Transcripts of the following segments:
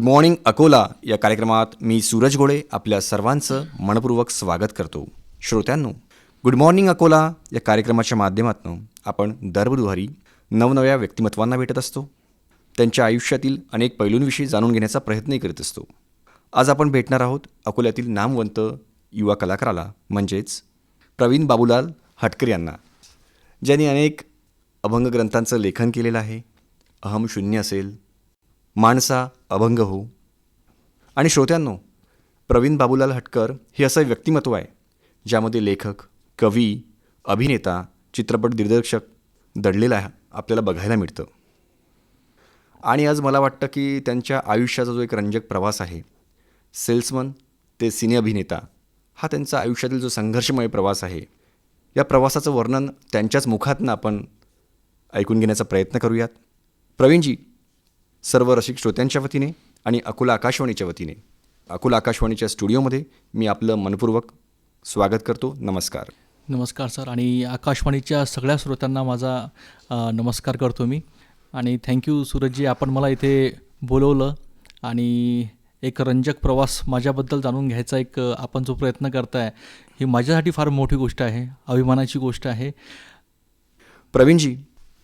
Good morning Akola या कार्यक्रमात मी सूरज गोळे आपल्या सर्वांचं मनपूर्वक स्वागत करतो. श्रोत्यांनो गुड मॉर्निंग अकोला या कार्यक्रमाच्या माध्यमातून आपण दर बुधवारी नवनव्या व्यक्तिमत्वांना भेटत असतो. त्यांच्या आयुष्यातील अनेक पैलूंविषयी जाणून घेण्याचा प्रयत्नही करीत असतो. आज आपण भेटणार आहोत अकोल्यातील नामवंत युवा कलाकाराला म्हणजेच प्रवीण बाबूलाल हटकर यांना ज्यांनी अनेक अभंग ग्रंथांचं लेखन केलेलं आहे. अहम शून्य असेल माणसा अभंग हो. आणि श्रोत्यांनो प्रवीण बाबूलाल हटकर हे असं व्यक्तिमत्व आहे ज्यामध्ये लेखक कवी अभिनेता चित्रपट दिग्दर्शक दडलेला आहे आपल्याला बघायला मिळतं. आणि आज मला वाटतं की त्यांच्या आयुष्याचा जो एक रंजक प्रवास आहे सेल्समन ते सिने अभिनेता हा त्यांचा आयुष्यातील जो संघर्षमय प्रवास आहे या प्रवासाचं वर्णन त्यांच्याच मुखातनं आपण ऐकून घेण्याचा प्रयत्न करूयात. प्रवीणजी सर्व रसिक श्रोत्यांच्या वतीने आणि अकोला आकाशवाणीच्या वतीने. अकोला आकाशवाणीच्या स्टुडिओमध्ये मी आपलं मनपूर्वक स्वागत करतो. नमस्कार. नमस्कार सर आणि आकाशवाणीच्या सगळ्या श्रोत्यांना माझा नमस्कार करतो मी. आणि थँक्यू सूरजजी आपण मला इथे बोलवलं आणि एक रंजक प्रवास माझ्याबद्दल जाणून घ्यायचा एक आपण जो प्रयत्न करताय ही माझ्यासाठी फार मोठी गोष्ट आहे अभिमानाची गोष्ट आहे. प्रवीणजी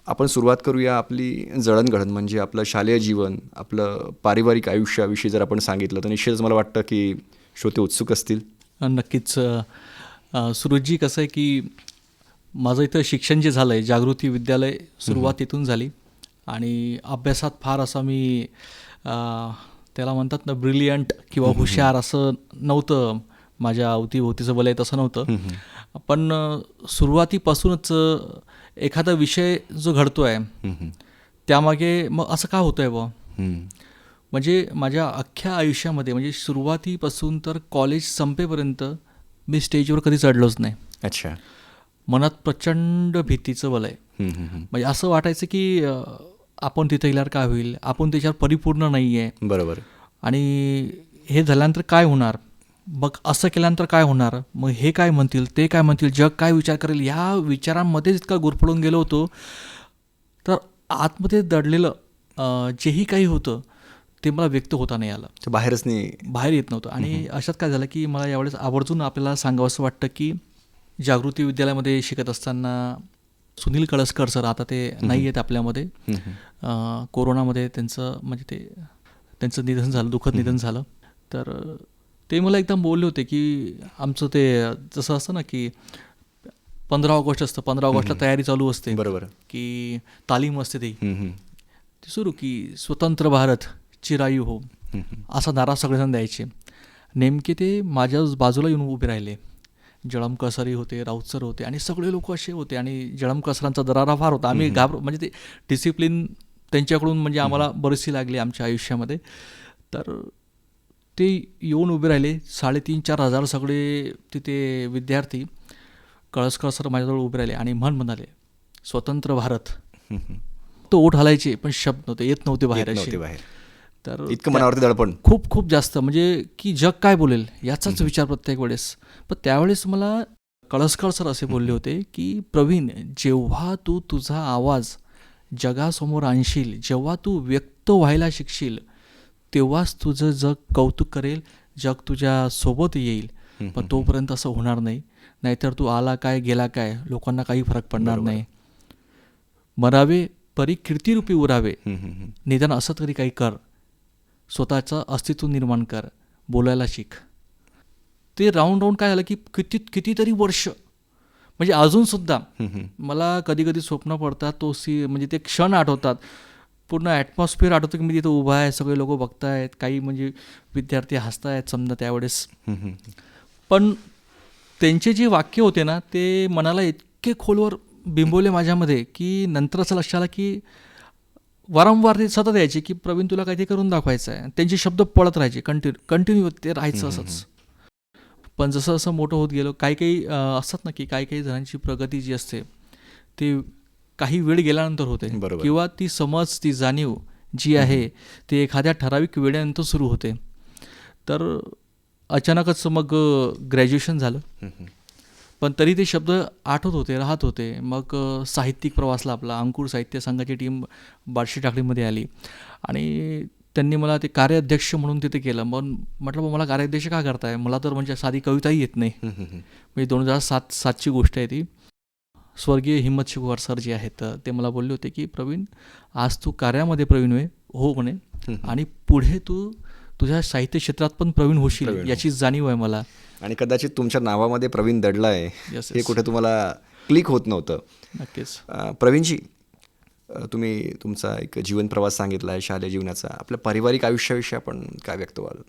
आपण सुरुवात करूया आपली जळणघडण म्हणजे आपलं शालेय जीवन आपलं पारिवारिक आयुष्याविषयी जर आपण सांगितलं तर निश्चितच मला वाटतं की श्रोते उत्सुक असतील. नक्कीच. सूरजजी कसं आहे की माझं इथं शिक्षण जे झालं आहे जागृती विद्यालय सुरुवात इथून झाली. आणि अभ्यासात फार असा मी त्याला म्हणतात ना ब्रिलियंट किंवा हुशार असं नव्हतं. माझ्या अवतीभोवतीचं वलय तसं नव्हतं. पण सुरुवातीपासूनच एखादा विषय जो घडतो आहे त्यामागे मग असं का होतं आहे बुवा म्हणजे माझ्या अख्ख्या आयुष्यामध्ये म्हणजे सुरुवातीपासून तर कॉलेज संपेपर्यंत मी स्टेजवर कधी चढलोच नाही. अच्छा. मनात प्रचंड भीतीचं वलय. म्हणजे असं वाटायचं की आपण तिथे गेल्यावर काय होईल? आपण त्याच्यावर परिपूर्ण नाही आहे बरोबर. आणि हे झाल्यानंतर काय होणार? मग असं केल्यानंतर काय होणार? मग हे काय म्हणतील ते काय म्हणतील जग काय विचार करेल ह्या विचारांमध्येच इतका गुरफळून गेलो होतो. तर आतमध्ये दडलेलं जेही काही होतं ते मला व्यक्त होता नाही आलं. ते बाहेरच नाही. बाहेर येत नव्हतं. आणि अशात काय झालं की मला यावेळेस आवर्जून आपल्याला सांगावं असं वाटतं की जागृती विद्यालयामध्ये शिकत असताना सुनील कळसकर सर आता ते नाही आहेत आपल्यामध्ये. कोरोनामध्ये त्यांचं म्हणजे ते त्यांचं निधन झालं दुःखद निधन झालं. तर ते मला एकदम बोलले होते की आमचं ते जसं असतं ना की पंधरा ऑगस्ट असतं पंधरा ऑगस्टला तयारी चालू असते. बरोबर. की तालीम असते ती. ती सुरू की स्वतंत्र भारत चिरायू हो. असा नारा सगळेजण द्यायचे. नेमके ते माझ्या बाजूला येऊन उभे राहिले. जळमकर सरही होते राऊत सर होते आणि सगळे लोक असे होते आणि जळमकर सरांचा दरारा फार होता. आम्ही घाबर म्हणजे ते डिसिप्लिन त्यांच्याकडून म्हणजे आम्हाला बरीचशी लागली आमच्या आयुष्यामध्ये. तर ते येऊन उभे राहिले. साडेतीन चार हजार सगळे तिथे विद्यार्थी कळसकर सर माझ्याजवळ उभे राहिले आणि म्हण म्हणाले स्वतंत्र भारत. तो ओठ हलायचे पण शब्द नव्हते येत नव्हते बाहेर बाहेर. तर इतकं मनावरती दडपण. खूप खूप जास्त म्हणजे की जग काय बोलेल याचाच विचार प्रत्येक वेळेस. पण त्यावेळेस मला कळसकर सर असे बोलले होते की प्रवीण जेव्हा तू तुझा आवाज जगासमोर आणशील जेव्हा तू व्यक्त व्हायला शिकशील तेव्हाच तुझं जग कौतुक करेल जग तुझ्या सोबत येईल. पण तोपर्यंत असं होणार नाही. नाहीतर तू आला काय गेला काय लोकांना काही फरक पडणार नाही. मरावे परी कीर्तिरूपी उरावे. निदान असं तरी काही कर. स्वतःचं अस्तित्व निर्माण कर. बोलायला शिक. ते राऊंड राऊंड काय झालं की किती कितीतरी वर्ष. म्हणजे अजूनसुद्धा मला कधी कधी स्वप्न पडतात तो सी म्हणजे ते क्षण आठवतात. पूर्ण ॲटमॉस्फिअर आठवतं की मी तिथं उभा आहे सगळे लोक बघतायत काही म्हणजे विद्यार्थी हसतायत समजा त्यावेळेस. पण त्यांचे जे वाक्य होते ना ते मनाला इतके खोलवर बिंबवले माझ्यामध्ये की नंतर असं लक्षात आलं की वारंवार ते सतत यायचे की प्रवीण तुला काहीतरी करून दाखवायचं आहे. त्यांचे शब्द पळत राहायचे कंटिन्यू कंटिन्यू ते राहायचं असंच. पण जसं जसं मोठं होत गेलो काही काही असतात ना की काही काही जणांची प्रगती जी असते ते काही वेळ गेल्यानंतर होते. किंवा ती समज ती जाणीव जी आहे ती एखाद्या ठराविक वेळेनंतर सुरू होते. तर अचानकच मग ग्रॅज्युएशन झालं. पण तरी ते शब्द आठवत होते राहत होते. मग साहित्यिक प्रवासला आपला अंकुर साहित्य संघाची टीम बार्शी टाकळीमध्ये आली. आणि त्यांनी मला ते कार्याध्यक्ष म्हणून तिथे केलं. मग म्हटलं "बा, मला कार्याध्यक्ष का करताय? मला तर म्हणजे साधी कविताही येत नाही. म्हणजे दोन हजार सात सातची गोष्ट आहे ती. स्वर्गीय हिम्मत शिकवार सर जे आहेत ते मला बोलले होते की प्रवीण आज तू कार्यामध्ये प्रवीण होय हो म्हणे. आणि पुढे तू तुझ्या साहित्य क्षेत्रात पण प्रवीण होशील हो. याची जाणीव आहे मला. आणि कदाचित तुमच्या नावामध्ये प्रवीण दडला आहे हे. कुठे तुम्हाला क्लिक होत नव्हतं. नक्कीच. प्रवीणजी तुम्ही तुमचा एक जीवन प्रवास सांगितला आहे शालेय जीवनाचा. आपल्या पारिवारिक आयुष्याविषयी आपण काय व्यक्त व्हाल?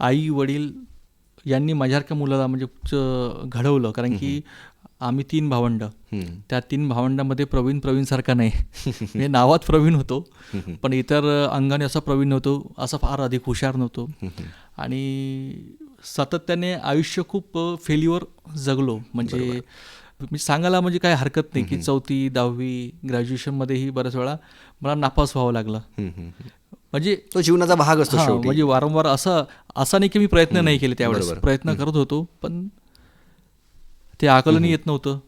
आई वडील यांनी माझ्यासारख्या मुलाला म्हणजे घडवलं. कारण की आम्ही तीन भावंड. त्या तीन भावंडामध्ये प्रवीण प्रवीणसारखा नाही. म्हणजे नावात प्रवीण होतो. पण इतर अंगाने असा प्रवीण नव्हतो असा फार अधिक हुशार नव्हतो. आणि सातत्याने आयुष्य खूप फेल्युअर जगलो. म्हणजे मी सांगायला म्हणजे काय हरकत नाही की चौथी दहावी ग्रॅज्युएशनमध्येही बऱ्याच वेळा मला नापास व्हावं लागलं. म्हणजे तो जीवनाचा भाग असतो म्हणजे वारंवार असं असं नाही की मी प्रयत्न नाही केले त्यावेळेस. प्रयत्न करत होतो पण ते आकलनही येत नव्हतं.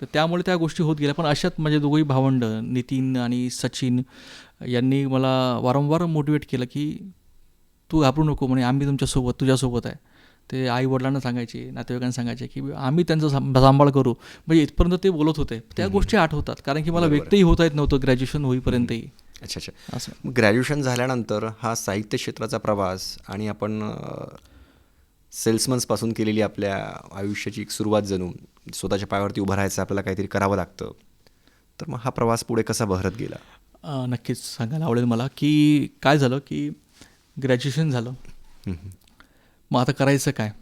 तर त्यामुळे त्या गोष्टी होत गेल्या. पण अशात माझे दोघंही भावंड नितीन आणि सचिन यांनी मला वारंवार मोटिवेट केलं की तू घाबरू नको म्हणे आम्ही तुमच्यासोबत तुझ्यासोबत आहे. ते आई वडिलांना सांगायचे नातेवाईकांना सांगायचे की आम्ही त्यांचा सांभ- सांभाळ करू. म्हणजे इथपर्यंत ते बोलत होते. त्या गोष्टी आठवतात कारण की मला व्यक्तही होता येत नव्हतं ग्रॅज्युएशन होईपर्यंतही. अच्छा अच्छा. असं. ग्रॅज्युएशन झाल्यानंतर हा साहित्य क्षेत्राचा प्रवास आणि आपण सेल्समन्सपासून केलेली आपल्या आयुष्याची एक सुरुवात जणू स्वतःच्या पायावरती उभं राहायचं आपल्याला काहीतरी करावं लागतं. तर मग हा प्रवास पुढे कसा बहरत गेला? नक्कीच सांगायला आवडेल मला की काय झालं की ग्रॅज्युएशन झालं. मग आता करायचं काय?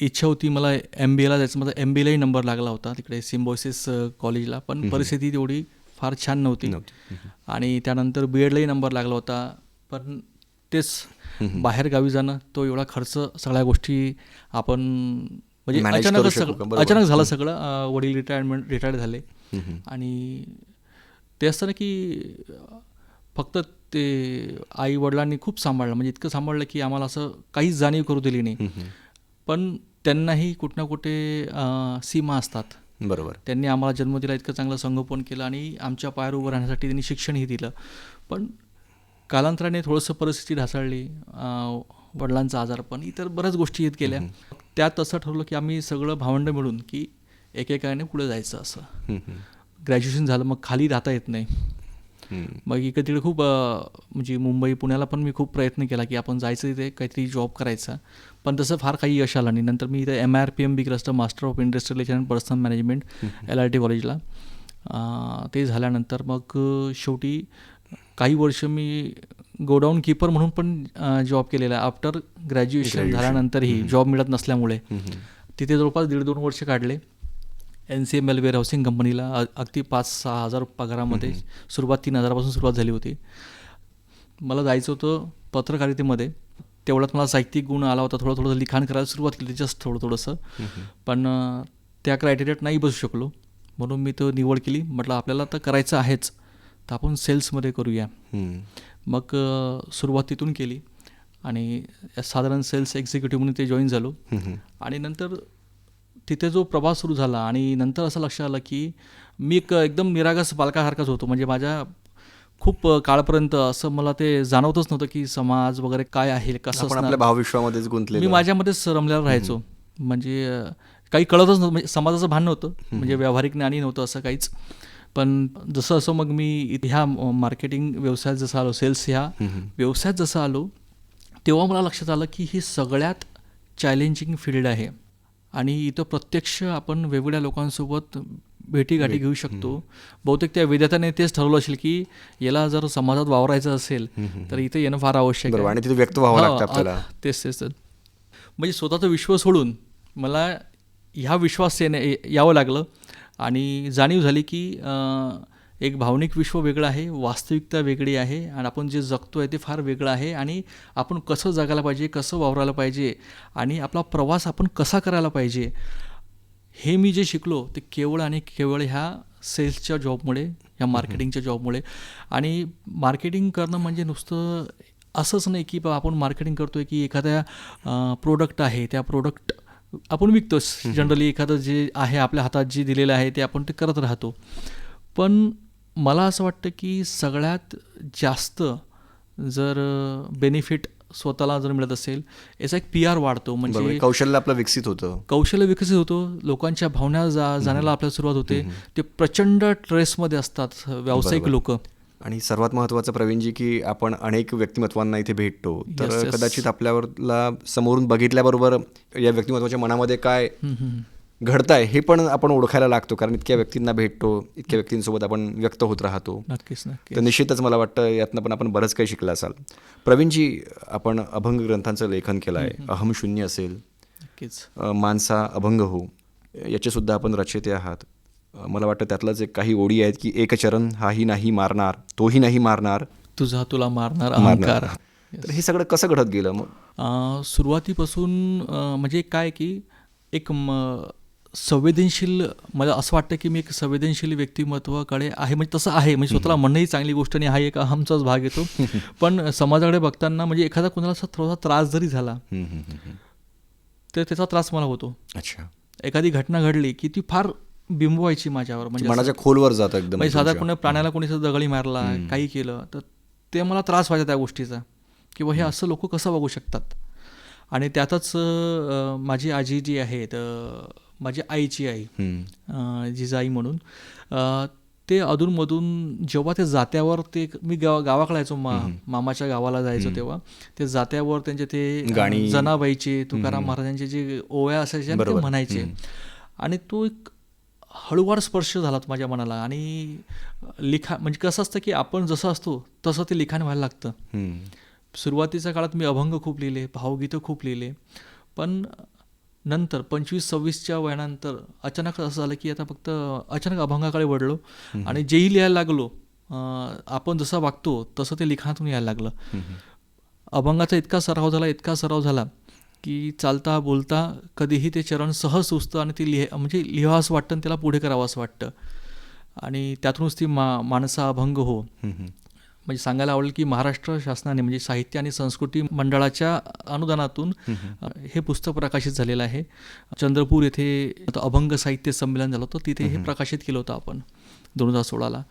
इच्छा होती मला एम बी एला जायचं. माझा एम बी एलाही नंबर लागला होता तिकडे सिम्बॉयसिस कॉलेजला पण परिस्थिती तेवढी फार छान नव्हती. नव्हती. आणि त्यानंतर बी एडलाही नंबर लागला होता. पण तेच बाहेर गावी जाणं तो एवढा खर्च सगळ्या गोष्टी आपण म्हणजे अचानकच? सगळं. अचानक झालं सगळं वडील रिटायरमेंट रिटायर्ड झाले. आणि ते असतं ना की फक्त ते आई वडिलांनी खूप सांभाळलं म्हणजे इतकं सांभाळलं की आम्हाला असं काहीच जाणीव करू दिली नाही. पण त्यांनाही कुठं ना कुठे सीमा असतात बरोबर त्यांनी आम्हाला जन्म दिला इतकं चांगलं संगोपन केलं आणि आमच्या पायावर उभं राहण्यासाठी त्यांनी शिक्षणही दिलं पण कालांतराने थोडंसं परिस्थिती ढासळली वडिलांचा आजारपण इतर बऱ्याच गोष्टी येत गेल्या. त्यात असं ठरवलं की आम्ही सगळं भावंड मिळून की एकेकाने पुढे जायचं असं. ग्रॅज्युएशन झालं मग खाली राहता येत नाही. मग इकडे तिकडे खूप म्हणजे मुंबई पुण्याला पण मी खूप प्रयत्न केला की आपण जायचं तिथे काहीतरी जॉब करायचा. पण तसं फार काही यश आलं नाही. नंतर मी इथे M R P M B cluster master of industrial and personnel management L I T कॉलेजला ते झाल्यानंतर मग शेवटी काही वर्ष मी गोडाऊन कीपर म्हणून पण जॉब केलेला आफ्टर ग्रॅज्युएशन झाल्यानंतरही जॉब मिळत नसल्यामुळे. तिथे जवळपास दीड दोन वर्ष काढले. N C M L warehousing कंपनीला अगदी पाच सहा हजार पगारामध्ये सुरुवात तीन हजारापासून सुरुवात झाली होती. मला जायचं होतं पत्रकारितेमध्ये. तेवढ्यात मला साहित्यिक गुण आला होता. थोडं थोडं लिखाण करायला सुरुवात केली जस्ट थोडं थोडंसं. पण त्या क्रायटेरियात नाही बसू शकलो. म्हणून मी तो निवड केली. म्हटलं आपल्याला तर करायचं आहेच. तर आपण सेल्समध्ये करूया. मग अ, सुरुवात तिथून केली आणि साधारण सेल्स एक्झिक्युटिव्ह म्हणून ते जॉईन झालो. आणि नंतर तिथे जो प्रवास सुरू झाला आणि नंतर असं लक्षात आलं की मी एक एकदम निरागस बालकासारखाच होतो. म्हणजे माझ्या खूप काळपर्यंत असं मला ते जाणवतच नव्हतं की समाज वगैरे काय आहे कसं आपल्या भावविश्वामध्येच गुंतले मी माझ्यामध्येच रमलेला राहायचो. म्हणजे काही कळतच नव्हतं. म्हणजे समाजाचं भान नव्हतं. म्हणजे व्यावहारिक ज्ञानी नव्हतं असं काहीच. पण जसं असं मग मी ह्या मार्केटिंग व्यवसायात जसं आलो सेल्स ह्या व्यवसायात जसं आलो तेव्हा मला लक्षात आलं की ही सगळ्यात चॅलेंजिंग फील्ड आहे. आणि इथं प्रत्यक्ष आपण वेगवेगळ्या लोकांसोबत भेटीगाठी घेऊ शकतो. बहुतेक त्या विद्यार्थ्याने तेच ठरवलं असेल की याला जर समाजात वावरायचं असेल तर इथे येणं फार आवश्यक आहे. आणि तिथे व्यक्त तेच तेच. म्हणजे स्वतःचा विश्व सोडून मला ह्या विश्वास येणे यावं लागलं. आणि जाणीव झाली की एक भावनिक विश्व वेगळं आहे वास्तविकता वेगळी आहे आणि आपण जे जगतो आहे ते फार वेगळं आहे आणि आपण कसं जगायला पाहिजे कसं वावरायला पाहिजे आणि आपला प्रवास आपण कसा करायला पाहिजे हे मी जे शिकलो ते केवळ आणि केवळ ह्या सेल्सच्या जॉबमुळे ह्या मार्केटिंगच्या जॉबमुळे आणि मार्केटिंग करणं म्हणजे नुसतं असंच नाही की बा आपण मार्केटिंग करतोय की एखाद्या प्रोडक्ट आहे त्या प्रोडक्ट आपण विकतोच. जनरली एखादं जे आहे आपल्या हातात जे दिलेलं आहे ते आपण ते करत राहतो. पण मला असं वाटतं की सगळ्यात जास्त जर बेनिफिट स्वतःला जर मिळत असेल याचा एक पी आर वाढतो. म्हणजे कौशल्य आपलं विकसित होतं. कौशल्य विकसित होतो. लोकांच्या भावना जा जाण्याला आपल्याला सुरुवात होते. ते प्रचंड ट्रेसमध्ये असतात व्यावसायिक. लोक. आणि सर्वात महत्त्वाचं प्रवीणजी की आपण अनेक व्यक्तिमत्वांना इथे भेटतो. तर Yes, yes. कदाचित आपल्यावरला समोरून बघितल्याबरोबर या व्यक्तिमत्वाच्या मनामध्ये काय घडताय हे पण आपण ओळखायला लागतो कारण इतक्या व्यक्तींना भेटतो इतक्या व्यक्तींसोबत आपण व्यक्त होत राहतो. नक्कीच तर निश्चितच मला वाटतं यातनं पण आपण बरंच काही शिकलं असाल. प्रवीणजी आपण अभंग ग्रंथांचं लेखन केलं आहे अहम शून्य असेल. मानसा अभंग हो. याचेसुद्धा आपण रचयिते आहात. मला वाटतं त्यातलाच एक काही ओळी आहेत की एक चरण हाही नाही मारणार तोही नाही मारणार. तुझा तुला मारणार मारणार. अहंकार. तर हे सगळं कसं घडत गेलं मग? सुरुवातीपासून म्हणजे काय की एक म संवेदनशील मला असं वाटतं की मी एक संवेदनशील व्यक्तिमत्वाकडे आहे म्हणजे तसं आहे म्हणजे स्वतःला म्हणणंही चांगली गोष्ट नाही हा एक अहमचाच भाग येतो. पण समाजाकडे बघताना म्हणजे एखादा कोणाला असा थोडासा त्रास जरी झाला. तर त्याचा त्रास मला होतो. अच्छा. एखादी घटना घडली की ती फार बिंबवायची माझ्यावर. म्हणजे असं- मनाच्या खोलवर जातं एकदम म्हणजे साधा. कोणी प्राण्याला कोणी दगडी मारला काही केलं तर ते मला त्रास व्हायचा त्या गोष्टीचा. किंवा हे असं लोक कसं बघू शकतात? आणि त्यातच माझी आजी जी आहे तर माझी आईची आई जिजाई म्हणून ते अधूनमधून जेव्हा ते जात्यावर ते मी गावा गावाकडे जायचो मा मामाच्या गावाला जायचो तेव्हा ते जात्यावर त्यांचे ते गाणी. जनाबाईचे तुकाराम महाराजांचे जे ओव्या असायच्या ना, ते. म्हणायचे. आणि तो एक हळूवार स्पर्श झाला होता माझ्या मनाला आणि लिखा म्हणजे कसं असतं की आपण जसं असतो तसं ते लिखाण व्हायला लागतं. सुरुवातीच्या काळात मी अभंग खूप लिहिले भावगीतं खूप लिहिले पण नंतर पंचवीस सव्वीसच्या वयानंतर अचानक असं झालं की आता फक्त अचानक अभंगाकडे वळलो आणि जेही लिहायला लागलो आपण जसं वागतो तसं ते लिखाणातून यायला लागलं. अभंगाचा इतका सराव झाला इतका सराव झाला की चालता बोलता कधीही ते चरण सहज सुचतं आणि ते लिह म्हणजे लिहावं असं वाटतं आणि त्याला पुढे करावं असं वाटतं. आणि त्यातूनच ती मा माणसा अभंग हो. म्हणजे सांगायला आवडेल की महाराष्ट्र शासनाने म्हणजे साहित्य आणि संस्कृती मंडळाच्या अनुदानातून हे पुस्तक प्रकाशित झालेलं आहे. चंद्रपूर येथे अभंग साहित्य संमेलन झालं होतं तिथे हे प्रकाशित केलं होतं आपण दोन हजार सोळाला.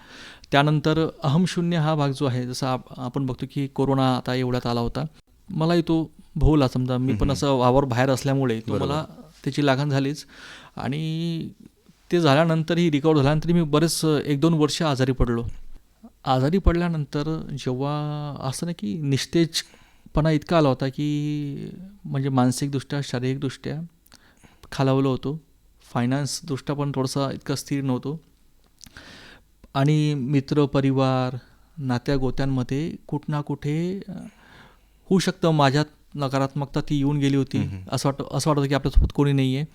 त्यानंतर अहम शून्य हा भाग जो आहे जसं आप- आपण बघतो की कोरोना आता एवढ्यात आला होता. मलाही तो भोवला समजा. मी पण असं वावर बाहेर असल्यामुळे तो मला त्याची लागण झालीच. आणि ते झाल्यानंतरही रिकवर झाल्यानंतर मी बरेच एक दोन वर्ष आजारी पडलो. आजारी पडल्यानंतर जेव्हा असं ना की निस्तेजपणा इतका आला होता की म्हणजे मानसिकदृष्ट्या शारीरिकदृष्ट्या खालावलं होतो. फायनान्सदृष्ट्या पण थोडंसं इतकं स्थिर नव्हतो. आणि मित्र परिवार नात्या गोत्यांमध्ये कुठं ना कुठे होऊ शकतं माझ्यात नकारात्मकता ती येऊन गेली होती. असं वाटतं असं वाटतं की आपल्यासोबत कोणी नाही आहे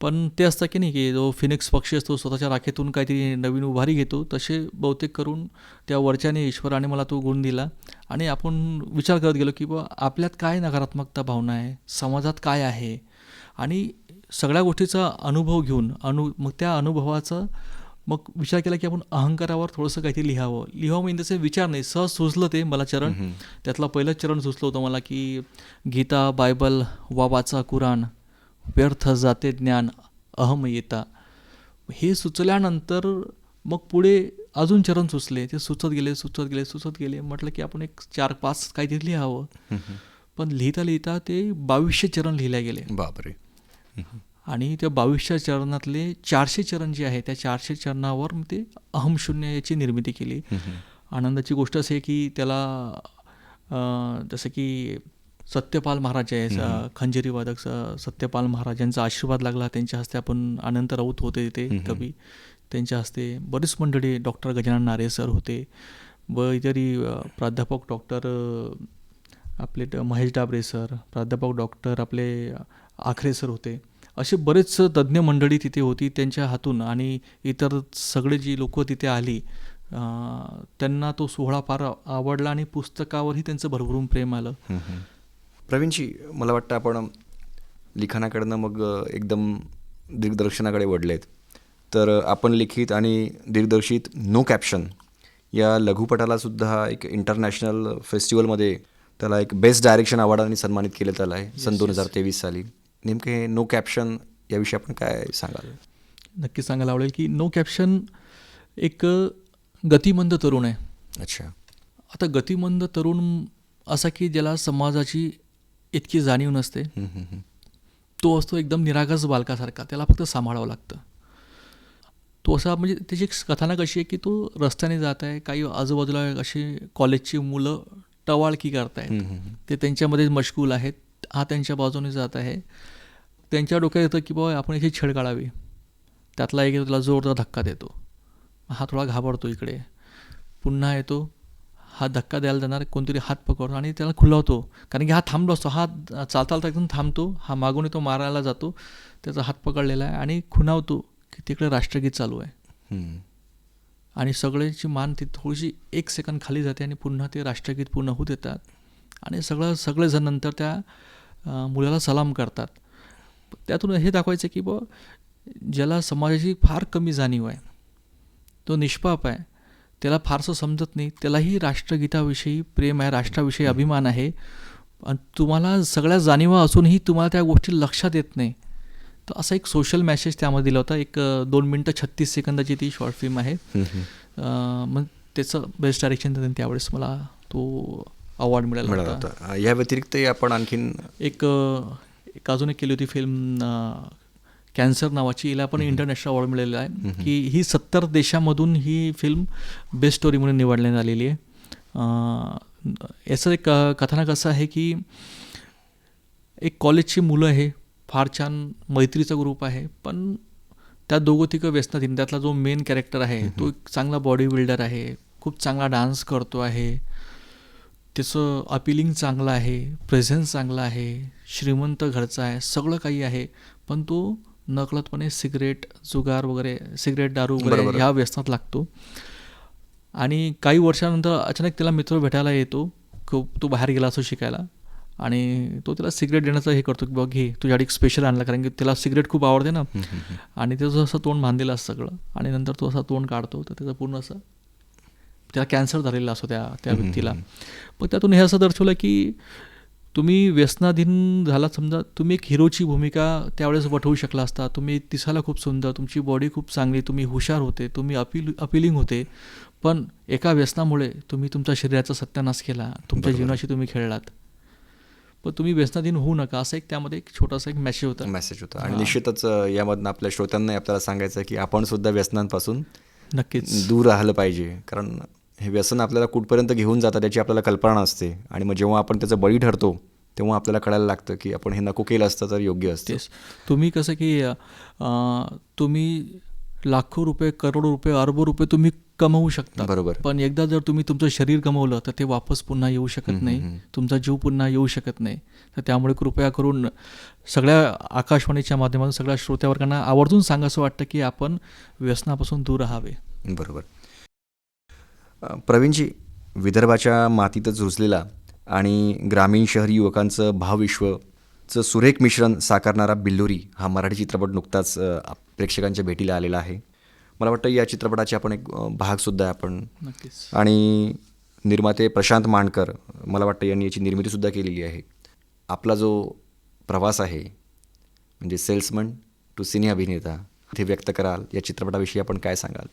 पण ते असतं की नाही की जो फिनिक्स पक्षी असतो स्वतःच्या राखेतून काहीतरी नवीन उभारी घेतो तसे बहुतेक करून त्या वरच्याने ईश्वराने मला तो गुण दिला. आणि आपण विचार करत गेलो की बा आपल्यात काय नकारात्मकता भावना आहे? समाजात काय आहे? आणि सगळ्या गोष्टीचा अनुभव घेऊन अनु मग त्या अनुभवाचं मग विचार केला की आपण अहंकारावर थोडंसं काहीतरी लिहावं. लिहावं म्हणजे तसे विचार नाही. सहज सुचलं ते मला चरण. त्यातलं पहिलं चरण सुचलं होतं मला की गीता बायबल वा वाचा कुराण व्यर्थ जाते ज्ञान अहम येता. हे सुचल्यानंतर मग पुढे अजून चरण सुचले. ते सुचत गेले सुचत गेले सुचत गेले. म्हटलं की आपण एक चार पाच काहीतरी लिहावं. पण लिहिता लिहिता ते बावीसशे चरण लिहिले गेले. बापरे. आणि त्या बावीसच्या चरणातले चारशे चरण जे आहे त्या चारशे चरणावर मी ते अहम शून्य याची निर्मिती केली. आनंदाची गोष्ट अशी आहे की त्याला जसं की सत्यपाल महाराज आहे खंजेरी वादक सत्यपाल महाराज यांचा आशीर्वाद लागला त्यांच्या हस्ते आपण अनंत राऊत होते तिथे कवी. त्यांच्या हस्ते बरीच मंडळी डॉक्टर गजानन नारे सर होते व इतरही प्राध्यापक डॉक्टर आपले महेश डाबरे सर प्राध्यापक डॉक्टर आपले आखरे सर होते. असे बरेच तज्ज्ञ मंडळी तिथे होती त्यांच्या हातून आणि इतर सगळे जी लोक तिथे आली त्यांना तो सोहळा फार आवडला आणि पुस्तकावरही त्यांचं भरभरून प्रेम आलं. प्रवीणजी मला वाटतं आपण लिखाणाकडनं मग एकदम दिग्दर्शनाकडे वळलेत. तर आपण लिखित आणि दिग्दर्शित नो कॅप्शन या लघुपटाला सुद्धा एक इंटरनॅशनल फेस्टिवलमध्ये त्याला एक बेस्ट डायरेक्शन अवॉर्डाने सन्मानित केलं त्याला आहे सन दोन हजार तेवीस साली. नेमके नो कॅप्शन याविषयी आपण काय सांगाल? नक्की सांगायला आवडेल की नो कॅप्शन एक गतिमंद तरुण आहे. अच्छा. आता गतिमंद तरुण असा की ज्याला समाजाची इतकी जाणीव नसते. तो असतो एकदम निरागस बालकासारखा. त्याला फक्त सांभाळावं लागतं. तो असा म्हणजे त्याची एक कथानक अशी आहे की तो रस्त्याने जात आहे काही आजूबाजूला अशी कॉलेजची मुलं टवाळकी करतायत. ते त्यांच्यामध्ये मशगूल आहेत. हा त्यांच्या बाजूने जात आहे. त्यांच्या डोक्यात येतं की बाबा आपण याची छेड काढावी. त्यातला एक त्याला जोरदार धक्का देतो. हा थोडा घाबरतो इकडे. पुन्हा येतो. हा धक्का द्यायला जाणार कोणतरी हात पकडतो आणि त्याला खुलावतो. कारण की हा थांबलो असतो. हा चालता चालता एकदम थांबतो. हा मागून येतो मारायला जातो. त्याचा हात पकडलेला आहे आणि खुणावतो की तिकडे राष्ट्रगीत चालू आहे. आणि सगळ्यांची मान ती थोडीशी एक सेकंद खाली जाते आणि पुन्हा ते राष्ट्रगीत पूर्ण होऊ देतात. आणि सगळं सगळेजण नंतर त्या मुलाला सलाम करतात. त्यातून हे दाखवायचं की बुवा ज्याला समाजाची फार कमी जाणीव आहे तो निष्पाप आहे त्याला फारसं समजत नाही त्यालाही राष्ट्रगीताविषयी प्रेम आहे राष्ट्राविषयी अभिमान आहे आणि तुम्हाला सगळ्या जाणीवा असूनही तुम्हाला त्या गोष्टी लक्षात येत नाही. तर असा एक सोशल मेसेज त्यामध्ये दिला होता. एक दोन मिनटं छत्तीस सेकंदाची ती शॉर्ट फिल्म आहे. मग त्याचं बेस्ट डायरेक्शन त्यावेळेस मला तो अवॉर्ड मिळाला मिळाला होता. या व्यतिरिक्त आपण आणखीन एक एक अजून एक केली होती फिल्म कॅन्सर नावाची. हिला पण इंटरनॅशनल अवॉर्ड मिळालेला आहे. की ही सत्तर देशामधून ही फिल्म बेस्ट स्टोरी म्हणून निवडण्यात आलेली आहे. याचं एक कथानक असं आहे की एक कॉलेजची मुलं आहे फार छान मैत्रीचा ग्रुप आहे. पण त्या दोघं तिघं व्यसनाधीन त्यातला जो मेन कॅरेक्टर आहे तो एक चांगला बॉडी बिल्डर आहे. खूप चांगला डान्स करतो आहे. त्याचं अपिलिंग चांगलं आहे प्रेझेन्स चांगला आहे श्रीमंत घरचा आहे सगळं काही आहे. पण तो नकळतपणे सिगरेट जुगार वगैरे सिगरेट दारू वगैरे. ह्या व्यसनात लागतो. आणि काही वर्षानंतर अचानक त्याला मित्र भेटायला येतो. खूप तो बाहेर गेला असो शिकायला. आणि तो त्याला सिगरेट देण्याचं हे करतो की बघ घे तुझ्यासाठी एक स्पेशल आणला. कारण की त्याला सिगरेट खूप आवडते ना. आणि त्याचं असं तोंड बांधलेलं असतं सगळं. आणि नंतर तो असा तोंड काढतो. तर त्याचं पूर्ण असं त्याला कॅन्सर झालेला असतो त्या त्या व्यक्तीला. मग त्यातून हे असं दर्शवलं की तुम्ही व्यसनाधीन झाला समजा तुम्ही एक हिरोची भूमिका त्यावेळेस वठवू शकला असता. तुम्ही दिसायला खूप सुंदर तुमची बॉडी खूप चांगली तुम्ही हुशार होते तुम्ही अपील अपिलिंग होते. पण एका व्यसनामुळे तुम्ही तुमच्या शरीराचा सत्यानाश केला तुमच्या. जीवनाशी तुम्ही खेळलात. पण तुम्ही व्यसनाधीन होऊ नका असं एक त्यामध्ये एक छोटासा एक मेसेज होता. मेसेज होता. आणि. निश्चितच यामधनं आपल्या श्रोत्यांना आपल्याला सांगायचं की आपण सुद्धा व्यसनांपासून नक्कीच. दूर राहिलं पाहिजे. कारण हे व्यसन आपल्याला कुठपर्यंत घेऊन जातं त्याची आपल्याला कल्पना नसते. आणि मग जेव्हा आपण त्याचं बळी ठरतो तेव्हा आपल्याला कळायला लागतं की आपण हे नको केलं असतं तर योग्य असतं. तुम्ही कसं की तुम्ही लाखो रुपये करोडो रुपये अरबो रुपये तुम्ही कमवू शकता. बरोबर. पण एकदा जर तुम्ही तुमचं शरीर गमावलं तर ते वापस पुन्हा येऊ शकत नाही. तुमचा जीव पुन्हा येऊ शकत नाही. तर त्यामुळे कृपया करून सगळ्या आकाशवाणीच्या माध्यमातून सगळ्या श्रोत्यावर्गांना आवर्जून सांगायचं वाटतं की आपण व्यसनापासून दूर राहावे. बरोबर. प्रवीणजी विदर्भाच्या मातीतच रुजलेला आणि ग्रामीण शहरी युवकांचं भावविश्वचं सुरेख मिश्रण साकारणारा बिल्लोरी हा मराठी चित्रपट नुकताच प्रेक्षकांच्या भेटीला आलेला आहे. मला वाटतं या चित्रपटाचे आपण एक भागसुद्धा आपण. आणि निर्माते प्रशांत मांडकर मला वाटतं यांनी याची निर्मितीसुद्धा केलेली आहे. आपला जो प्रवास आहे म्हणजे सेल्समन टू सिने अभिनेता इथे व्यक्त कराल या चित्रपटाविषयी आपण काय सांगाल?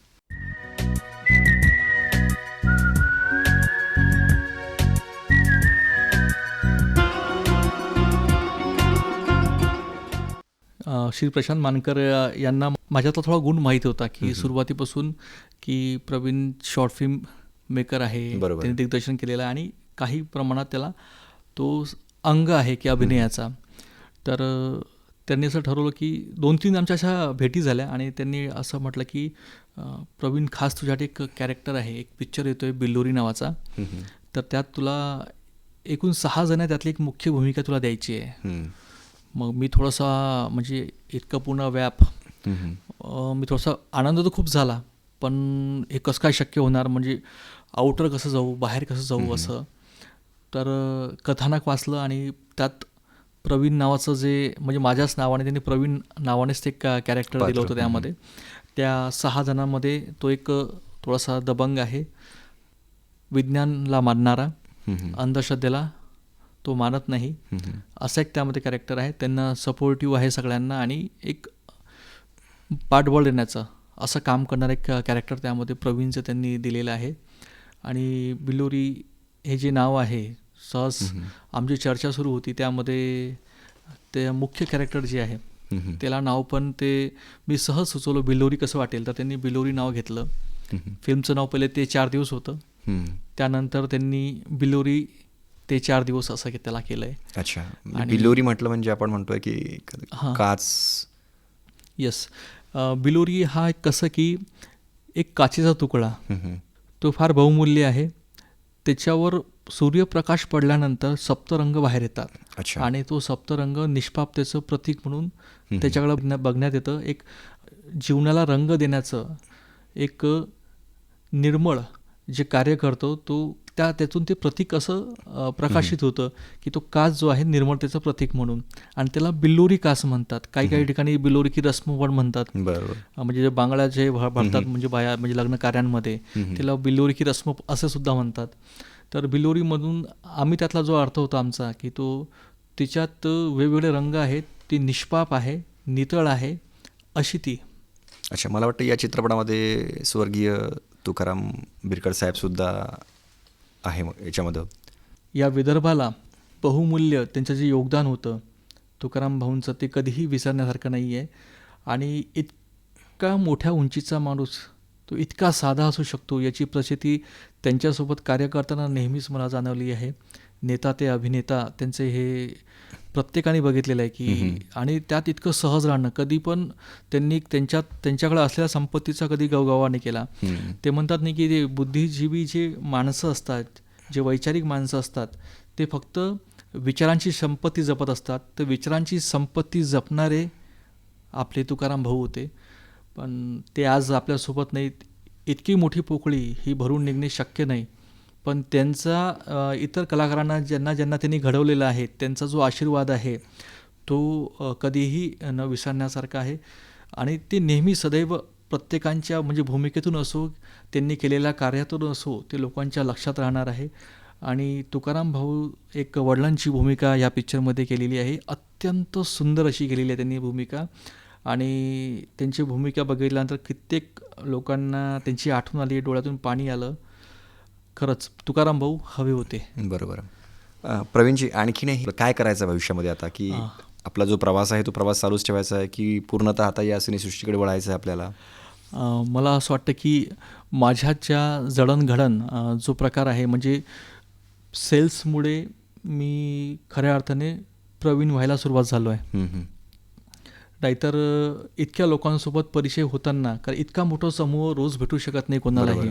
श्री प्रशांत मानकर यांना माझ्यातला थोडा गुण माहीत होता की सुरुवातीपासून की प्रवीण शॉर्ट फिल्म मेकर आहे. त्यांनी दिग्दर्शन केलेलं आहे आणि काही प्रमाणात त्याला तो अंग आहे की अभिनयाचा. तर त्यांनी असं ठरवलं की दोन तीन आमच्या अशा भेटी झाल्या आणि त्यांनी असं म्हटलं की प्रवीण खास तुझ्यासाठी एक कॅरेक्टर आहे एक पिक्चर येतोय बिल्लोरी नावाचा. तर त्यात तुला एकूण सहा जण आहे त्यातली एक मुख्य भूमिका तुला द्यायची आहे. मग मी थोडासा म्हणजे इतकं पूर्ण व्याप. मी थोडासा आनंद तर खूप झाला पण हे कसं काय शक्य होणार? म्हणजे आउटर कसं जाऊ बाहेर कसं जाऊ असं? तर कथानक वाचलं आणि त्यात प्रवीण नावाचं जे म्हणजे माझ्याच नावाने त्यांनी प्रवीण नावानेच ते कॅरेक्टर दिलं होतं त्यामध्ये. त्या सहा जणांमध्ये तो एक थोडासा दबंग आहे. विज्ञानला मानणारा. अंधश्रद्धेला तो मानत नाही. असं एक त्यामध्ये कॅरेक्टर आहे. त्यांना सपोर्टिव्ह आहे सगळ्यांना आणि एक पाठबळ देण्याचं असं काम करणारं एक कॅरेक्टर त्यामध्ये प्रवीणचं त्यांनी दिलेलं आहे. आणि बिलोरी हे जे नाव आहे सहज आमची चर्चा सुरू होती. त्यामध्ये ते मुख्य कॅरेक्टर जे आहे. त्याला नाव पण ते मी सहज सुचवलं बिलोरी कसं वाटेल? तर त्यांनी बिलोरी नाव घेतलं. फिल्मचं नाव पहिले ते चार दिवस होतं. त्यानंतर त्यांनी बिलोरी ते चार दिवस असं के- त्याला केलं आहे अच्छा. म्हणजे बिलोरी म्हटलं म्हणजे आपण म्हणतोय की हां. काच. येस बिलोरी हा एक कसं की एक काचेचा तुकडा. तो फार बहुमूल्य आहे. त्याच्यावर सूर्यप्रकाश पडल्यानंतर सप्तरंग बाहेर येतात. अच्छा. आणि तो सप्तरंग निष्पापतेचं प्रतीक म्हणून त्याच्याकडे बघण्या- बघण्यात येतं. एक जीवनाला रंग देण्याचं एक निर्मळ जे कार्य करतो तो त्या त्यातून ते प्रतीक असं प्रकाशित होतं की तो कास जो आहे निर्मळतेचं प्रतीक म्हणून. आणि त्याला बिल्लोरी कास म्हणतात. काही काही ठिकाणी बिल्लोरी की रस्म पण म्हणतात म्हणजे जे बांगड्या जे भरतात म्हणजे बाया म्हणजे लग्न कार्यांमध्ये त्याला बिलोरी की रस्म असे सुद्धा म्हणतात. तर बिलोरीमधून आम्ही त्यातला जो अर्थ होता आमचा की तो तिच्यात वेगवेगळे रंग आहेत. ती निष्पाप आहे नितळ आहे अशी ती अच्छा मला वाटतं या चित्रपटामध्ये स्वर्गीय तुकाराम बिरकर साहेब सुद्धा आहे मग याच्यामध्ये. या विदर्भाला बहुमूल्य त्यांचं जे योगदान होतं तुकाराम भाऊंचं ते कधीही विसरण्यासारखं नाही आहे आणि इतका मोठ्या उंचीचा माणूस तो इतका साधा असू शकतो याची प्रसिद्धी त्यांच्यासोबत कार्य करताना नेहमीच मला जाणवली आहे. नेता ते अभिनेता त्यांचे हे प्रत्येकाने बघितलेलं आहे की आणि त्यात इतकं सहज राहणं. कधी पण त्यांनी त्यांच्यात त्यांच्याकडे असलेल्या संपत्तीचा कधी गवगवा नाही केला. ते म्हणतात नाही की ते बुद्धिजीवी जे माणसं असतात जे वैचारिक माणसं असतात ते फक्त विचारांची संपत्ती जपत असतात. तर विचारांची संपत्ती जपणारे आपले तुकाराम भाऊ होते. पण ते आज आपल्यासोबत नाहीत. इतकी मोठी पोकळी ही भरून निघणे शक्य नाही. पण त्यांचा इतर कलाकारांना ज्यांना ज्यांना त्यांनी घडवलेला आहे त्यांचा जो आशीर्वाद आहे तो कधीही न विसरण्यासारखा आहे. आणि ते नेहमी सदैव प्रत्येकांच्या म्हणजे भूमिकेतून असो त्यांनी केलेल्या कार्यातून असो ते लोकांच्या लक्षात राहणार आहे. आणि तुकाराम भाऊ एक वडिलांची भूमिका या पिक्चरमध्ये केलेली आहे. अत्यंत सुंदर अशी केलेली आहे त्यांनी भूमिका. आणि त्यांची भूमिका बघितल्यानंतर कित्येक लोकांना त्यांची आठवण आली डोळ्यातून पाणी आलं. खरंच तुकाराम भाऊ हवे होते बरोबर प्रवीणजी आणखीनही काय करायचं भविष्यामध्ये आता की. आपला जो प्रवास आहे तो प्रवास चालूच ठेवायचा आहे की पूर्णतः आता या सिनेसृष्टीकडे वळायचं आहे आपल्याला मला असं वाटतं की माझ्यात ज्या जडणघडण जो प्रकार आहे म्हणजे सेल्समुळे मी खऱ्या अर्थाने प्रवीण व्हायला सुरुवात झालो आहे. नाहीतर इतक्या लोकांसोबत परिचय होताना कारण इतका मोठा समूह रोज भेटू शकत नाही कोणालाही.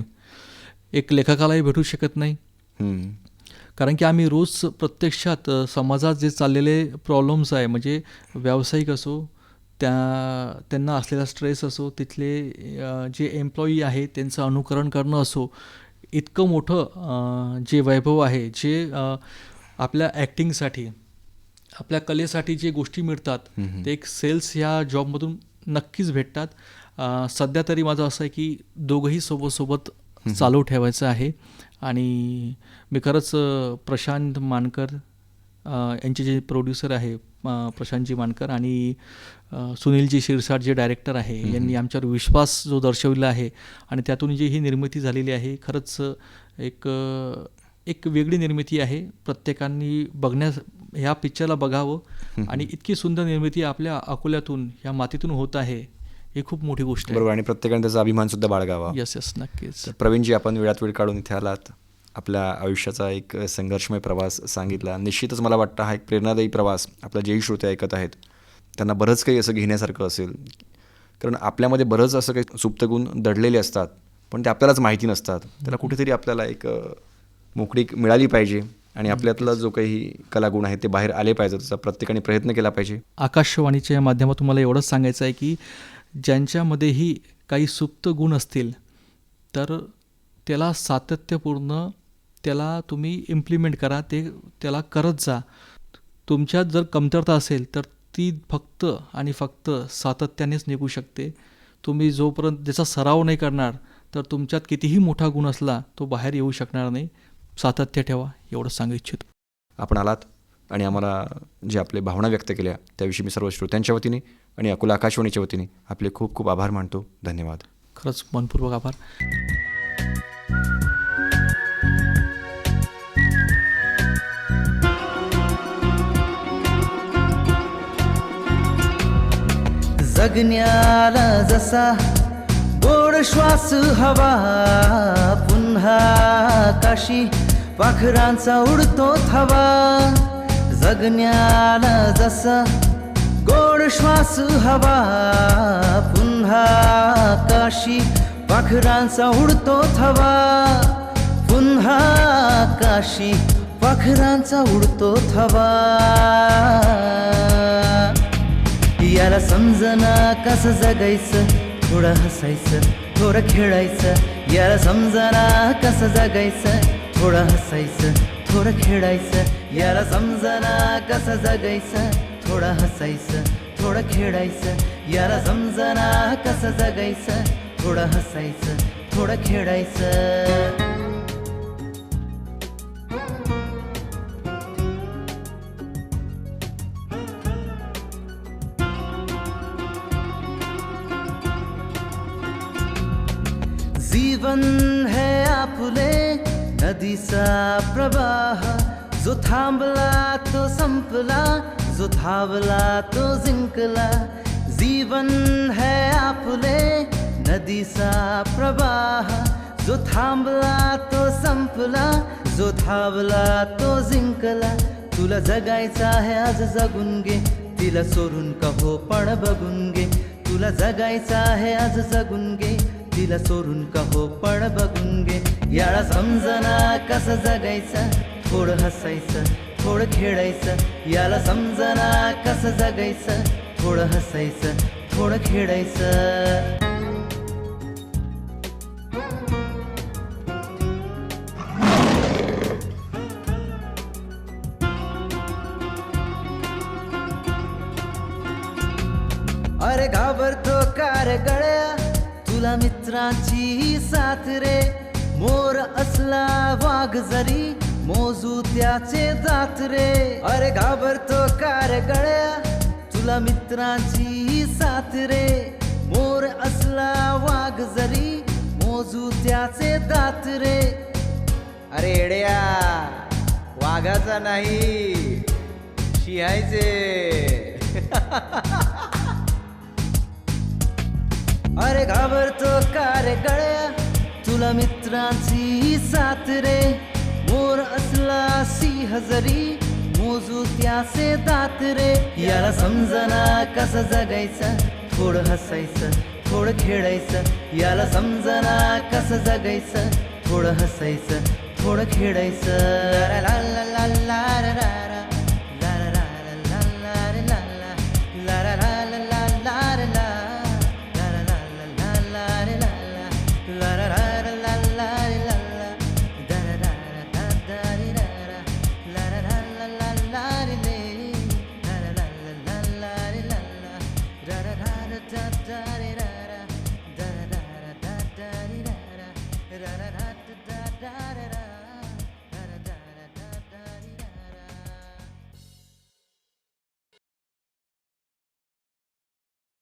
एक लेखकालाही भेटू शकत नाही. कारण की आम्ही रोज प्रत्यक्षात समाजात जे चाललेले प्रॉब्लेम्स आहे म्हणजे व्यावसायिक असो त्या त्यांना असलेला स्ट्रेस असो तिथले जे एम्प्लॉई आहे त्यांचं अनुकरण करणं असो इतकं मोठं जे वैभव आहे जे आपल्या ॲक्टिंगसाठी आपल्या कलेसाठी जे गोष्टी मिळतात. ते एक सेल्स ह्या जॉबमधून नक्कीच भेटतात सध्या तरी माझं असं आहे की दोघंही सोबत सोबत चालू ठेवायचं आहे. आणि मी खरंच प्रशांत मानकर यांचे जे प्रोड्युसर आहे प्रशांतजी मानकर आणि सुनीलजी शिरसाट जे डायरेक्टर आहे यांनी आमच्यावर विश्वास जो दर्शविला आहे आणि त्यातून जी ही निर्मिती झालेली आहे खरंच एक एक वेगळी निर्मिती आहे. प्रत्येकाने बघण्यास ह्या पिक्चरला बघावं आणि इतकी सुंदर निर्मिती आपल्या अकोल्यातून ह्या मातीतून होत आहे. ही खूप मोठी गोष्ट आहे. बरोबर आणि प्रत्येकाने त्याचा अभिमान सुद्धा बाळगावा. येस येस नक्कीच. प्रवीणजी आपण वेळात वेळ काढून इथे आलात. आपल्या आयुष्याचा एक संघर्षमय प्रवास सांगितला. निश्चितच मला वाटतं हा एक प्रेरणादायी प्रवास आपल्या जेही श्रोते ऐकत आहेत. त्यांना बरंच काही असं घेण्यासारखं असेल. कारण आपल्यामध्ये बरंच असं काही सुप्त गुण दडलेले असतात पण ते आपल्यालाच माहिती नसतात. त्याला कुठेतरी आपल्याला एक अ, मोकळीक मिळाली पाहिजे आणि आपल्यातला जो काही कलागुण आहे ते बाहेर आले पाहिजे. त्याचा प्रत्येकाने प्रयत्न केला पाहिजे. आकाशवाणीच्या माध्यमातून मला एवढंच सांगायचं आहे की ज्यांच्यामध्येही काही सुप्त गुण असतील तर त्याला सातत्यपूर्ण त्याला तुम्ही इम्प्लिमेंट करा ते त्याला करत जा. तुमच्यात जर कमतरता असेल तर ती फक्त आणि फक्त सातत्यानेच निघू शकते. तुम्ही जोपर्यंत त्याचा सराव नाही करणार तर तुमच्यात कितीही मोठा गुण असला तो बाहेर येऊ शकणार नाही. सातत्य ठेवा एवढं सांगू इच्छितो. आपण आलात आणि आम्हाला जे आपले भावना व्यक्त केल्या त्याविषयी मी सर्व श्रोत्यांच्या वतीने आणि अकोला आकाशवाणीच्या वतीने आपले खूप खूप आभार मानतो. धन्यवाद. खरंच मनपूर्वक आभार. जगण्याला जसा गोड श्वास हवा पुन्हा काशी पाखरांचा उडतो थवा. जगण्याला जसा श्वास हवा. पुन्हा काशी पाखरांचा उडतो थवा. पुन्हा काशी पाखरांचा उडतो थवा. याला समजना कसं जगायचं? थोडं हसायचं थोडं खेळायचं. याला समजना कसं जगायचं? थोडं हसायचं थोडं खेळायचं. याला समजना कसं जगायचं? थोडं हसायचं थोडं खेळायचं. याला समजना कसं जगायचं. थोडं हसायचं. थोडं खेळायचं. जीवन है आपुले नदीचा प्रवाह. जो थांबला तो संपला. जो धावला तो जिंकला. जीवन है आपुले नदीचा प्रवाह. जो थांबला तो संपला. जो धावला तो जिंकला. तुला जगायचा आहे आज जगून घे. तिला सोडून कहो पण बघून घे. तुला जगायचा आहे आज जगून घे. तिला सोडून कहो पण बघून घे. याला समजना कसं जगायचं? थोडं हसायचं. थोडं खेळायचं याला समजना कसं जगायचं थोडं हसायचं थोडं खेळायचं. अरे घाबरतो कार गळ्या तुला मित्रांची साथ रे. मोर असला वाघ जरी मोजू त्याचे दात रे अरे घाबरतो कार गळ्या तुला मित्रांची साथ रे मोर असला वाघ जरी मोजू त्याचे दात रे अरे येड्या वाघाचा नाही शिहायचे. अरे घाबरतो कार गळ्या तुला मित्रांची साथ रे मोर असला सी हजरी मोजू त्याचे दात रे. याला समजना कसं जगायचं? थोडं हसायचं थोडं खेळायचं. याला समजना कसं जगायचं? थोडं हसायचं थोडं खेळायचं. ला.